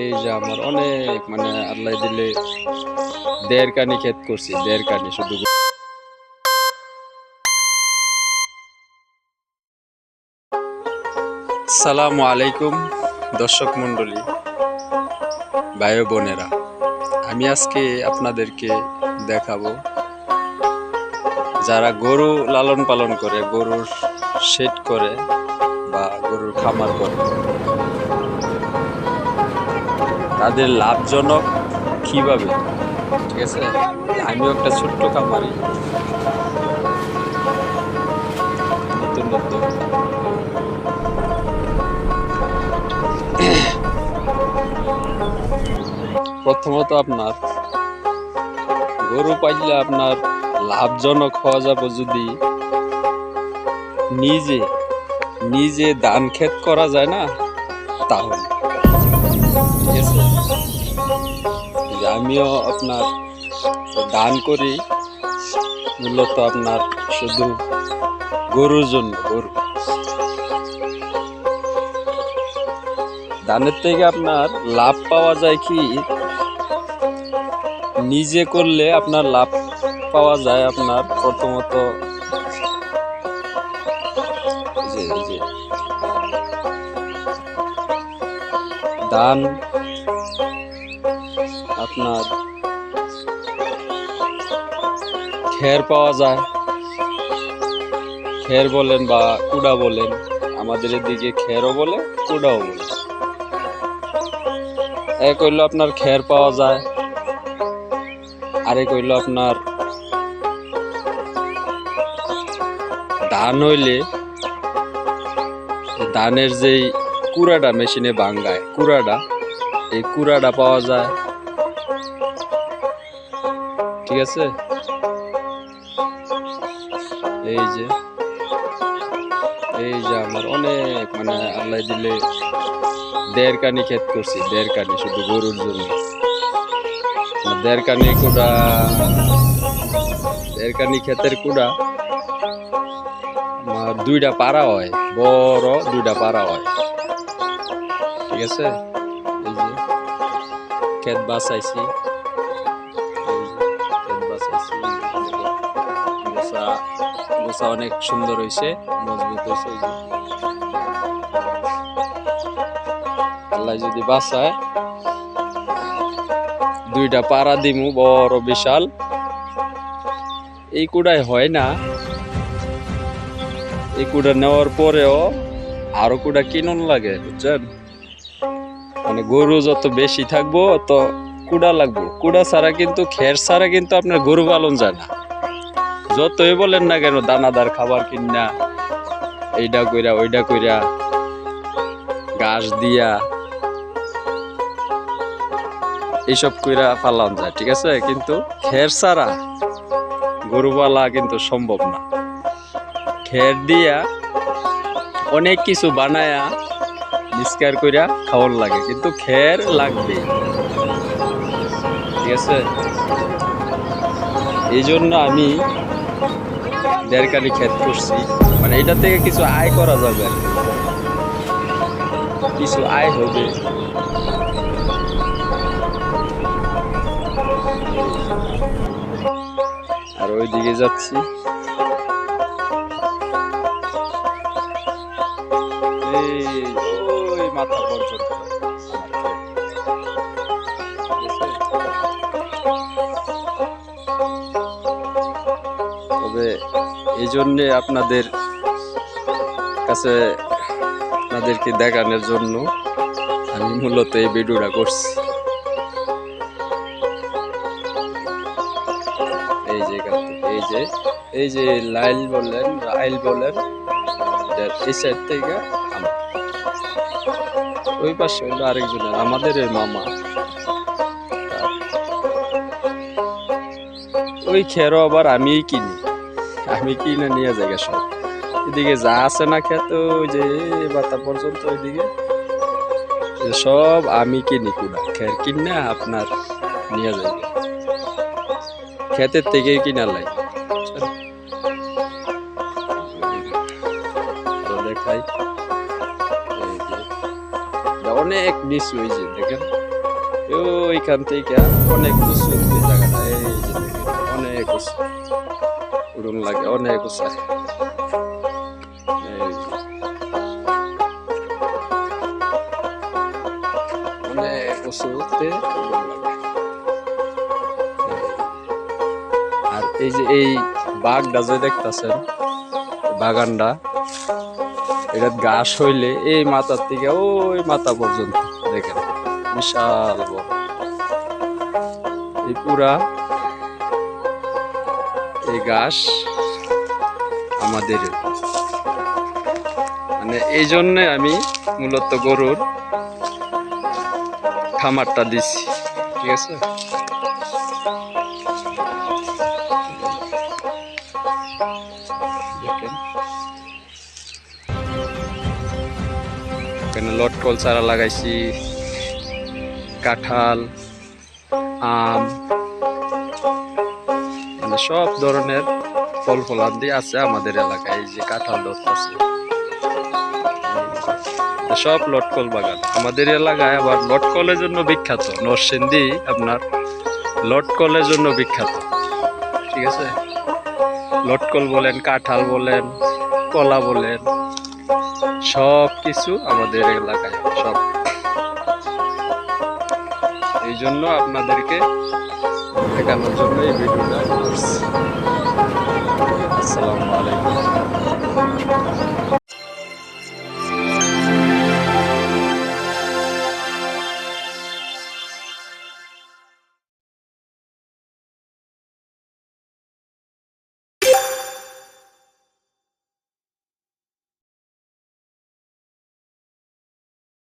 এই যে আমার অনেক মানে আল্লাহ দিলে দেড় কানি ক্ষেত করছি, দেড় কানি শুধু। সালামু আলাইকুম দর্শক মণ্ডলী, ভাই বোনেরা। আমি আজকে আপনাদেরকে দেখাবো যারা গরু লালন পালন করে, গরুর শেড করে বা গরুর খামার করে। তাদের লাভজনক কীভাবে? ঠিক আছে? আমিও একটা ছোট্ট নতুন নতুন। প্রথমত আপনার, গরু পাইলে আপনার লাভজনক হওয়া যাবে যদি নিজে নিজে ধান ক্ষেত করা যায় না, তাহলে। আমিও আপনার দান করি, মূলত আপনার শুধু গরুর জন্য, গরু। ধানের থেকে আপনার লাভ পাওয়া যায় কি? নিজে করলে আপনার লাভ পাওয়া যায় আপনার প্রথমত। ধান আপনার খের পাওয়া যায়। খের বলেন বা কুড়া বলেন, আমাদের এদিকে খেরও বলে, কুড়াও বলে। এক হইল আপনার খের পাওয়া যায় আরেক হইল আপনার ধান হইলে ধানের যেই কুড়াটা মেশিনে ভাঙ্গায়, কুড়াটা, এই কুড়াটা পাওয়া যায়। ঠিক আছে? এই যে এই যে আমার অনেক মানে আল্লাহ দিলে দেড় কানি ক্ষেত করছি দেড় কানি শুধু গরুর জন্য। দেড় কানি কুড়া দেড় কানি ক্ষেতের কুড়া, আমার দুইটা পাড়া হয়, বড় দুইটা পাড়া হয়। ঠিক আছে? ক্ষেত বাঁচাইছি। গোসা অনেক সুন্দর হয়েছে, মজবুত হয়েছে আল্লাহ যদি বাঁচায়, দুইটা পাড়া দিমু, বড় বিশাল। এই কুড়ায় হয় না। এই কুড়া নেওয়ার পরেও আরও কুড়া কিনুন লাগে, বুঝছেন? মানে গরু যত বেশি থাকব, তত কুড়া লাগবো। কুড়া ছাড়া কিন্তু, খের ছাড়া কিন্তু আপনার গরু পালন যায় না। যতই বলেন না কেন, দানাদার খাবার কিনা এইটা কইরা ওইটা কইরা, ঘাস দিয়া, এইসব কইরা পালন যায়, ঠিক আছে? কিন্তু খের ছাড়া গরু পালা কিন্তু সম্ভব না। খের দিয়া অনেক কিছু বানায়া নিষ্কার কইরা খাওয়ার লাগে, কিন্তু খের লাগবে। ঠিক আছে? এই জন্য আমি দেড়কানি ক্ষেত করছি মানে এটা থেকে কিছু আয় করা যাবে আর কিছু আয় হবে। আর ওইদিকে যাচ্ছি। ওই মাথা পর্যন্ত। তবে এই জন্যে আপনাদের কাছে আপনাদেরকে দেখানোর জন্য আমি মূলত এই ভিডিওটা করছি। এই যে এই যে এই যে লাইল বললেন আইল বলেন এই সাইড থেকে ওই পাশে হলো আরেকজনের, আমাদের মামা। ওই খেরো আবার আমিই কিনি। আমি কিনে নিয়ে যাই সব। এদিকে যা আছে না খেত, ওই যে বাতা পর্যন্ত ওইদিকে। সব আমি কিনি কুড়া, খের কিনে আপনার নিয়ে যাই। খেতের থেকেই কিনা। এটা অনেক নিচু এই যে দেখেন। ওইখান থেকে অনেক উঁচু জায়গাটা, এই অনেক উঁচু উড়ুন লাগে অনেক আর এই যে এই বাঘটা যে দেখতেছেন বাগানটা এটা ঘাস হইলে এই মাথার থেকে ওই মাথা পর্যন্ত দেখেন। বিশাল বড়। এই পুরা এই ঘাস আমাদের। মানে এই জন্যে আমি মূলত গরুর খামারটা দিছি, ঠিক আছে? লটকল চারা লাগাইছি, কাঁঠাল, আম। মানে সব ধরনের ফল ফলান্তি আছে আমাদের এলাকায় যে কাঁঠাল ধরতেছে সব লটকল বাগান। আমাদের এলাকায় আবার লটকলের জন্য বিখ্যাত, নরসিংদী আপনার লটকলের জন্য বিখ্যাত। ঠিক আছে? লটকল বলেন, কাঁঠাল বলেন, কলা বলেন সব কিছু আমাদের এলাকায়, সব। জন্য আপনাদেরকে দেখানোর জন্য এই ভিডিওটা করছি। আসসালামু আলাইকুম।